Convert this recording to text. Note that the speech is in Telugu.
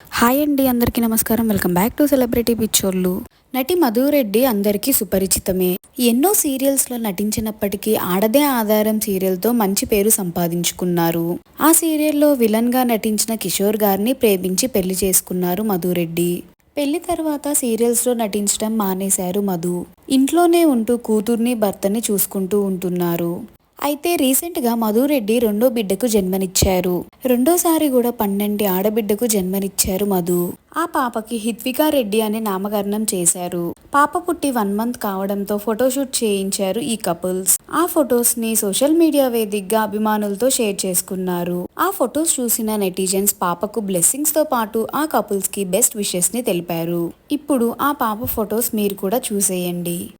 హాయ్ అండి అందరికీ నమస్కారం. వెల్కమ్ బ్యాక్ టు సెలబ్రిటీ పిక్చర్లు నటి మధురెడ్డి అందరికీ సుపరిచితమే. ఎన్నో సీరియల్స్లో నటించినప్పటికీ ఆడదే ఆధారం సీరియల్తో మంచి పేరు సంపాదించుకున్నారు. ఆ సీరియల్లో విలన్గా నటించిన కిషోర్ గారిని ప్రేమించి పెళ్ళి చేసుకున్నారు మధురెడ్డి. పెళ్ళి తర్వాత సీరియల్స్లో నటించడం మానేశారు మధు. ఇంట్లోనే ఉంటూ కూతుర్ని భర్తని చూసుకుంటూ ఉంటున్నారు. అయితే రీసెంట్గా మధురెడ్డి రెండో బిడ్డకు జన్మనిచ్చారు. రెండోసారి కూడా పన్నెండు ఆడబిడ్డకు జన్మనిచ్చారు మధు. ఆ పాపకి హిత్వికా రెడ్డి అనే నామకరణం చేశారు. పాప పుట్టి వన్ మంత్ కావడంతో ఫోటోషూట్ చేయించారు ఈ కపుల్స్. ఆ ఫొటోస్ని సోషల్ మీడియా వేదికగా అభిమానులతో షేర్ చేసుకున్నారు. ఆ ఫొటోస్ చూసిన నెటిజన్స్ పాపకు బ్లెస్సింగ్స్తో పాటు ఆ కపుల్స్కి బెస్ట్ విషెస్ని తెలిపారు. ఇప్పుడు ఆ పాప ఫొటోస్ మీరు కూడా చూసేయండి.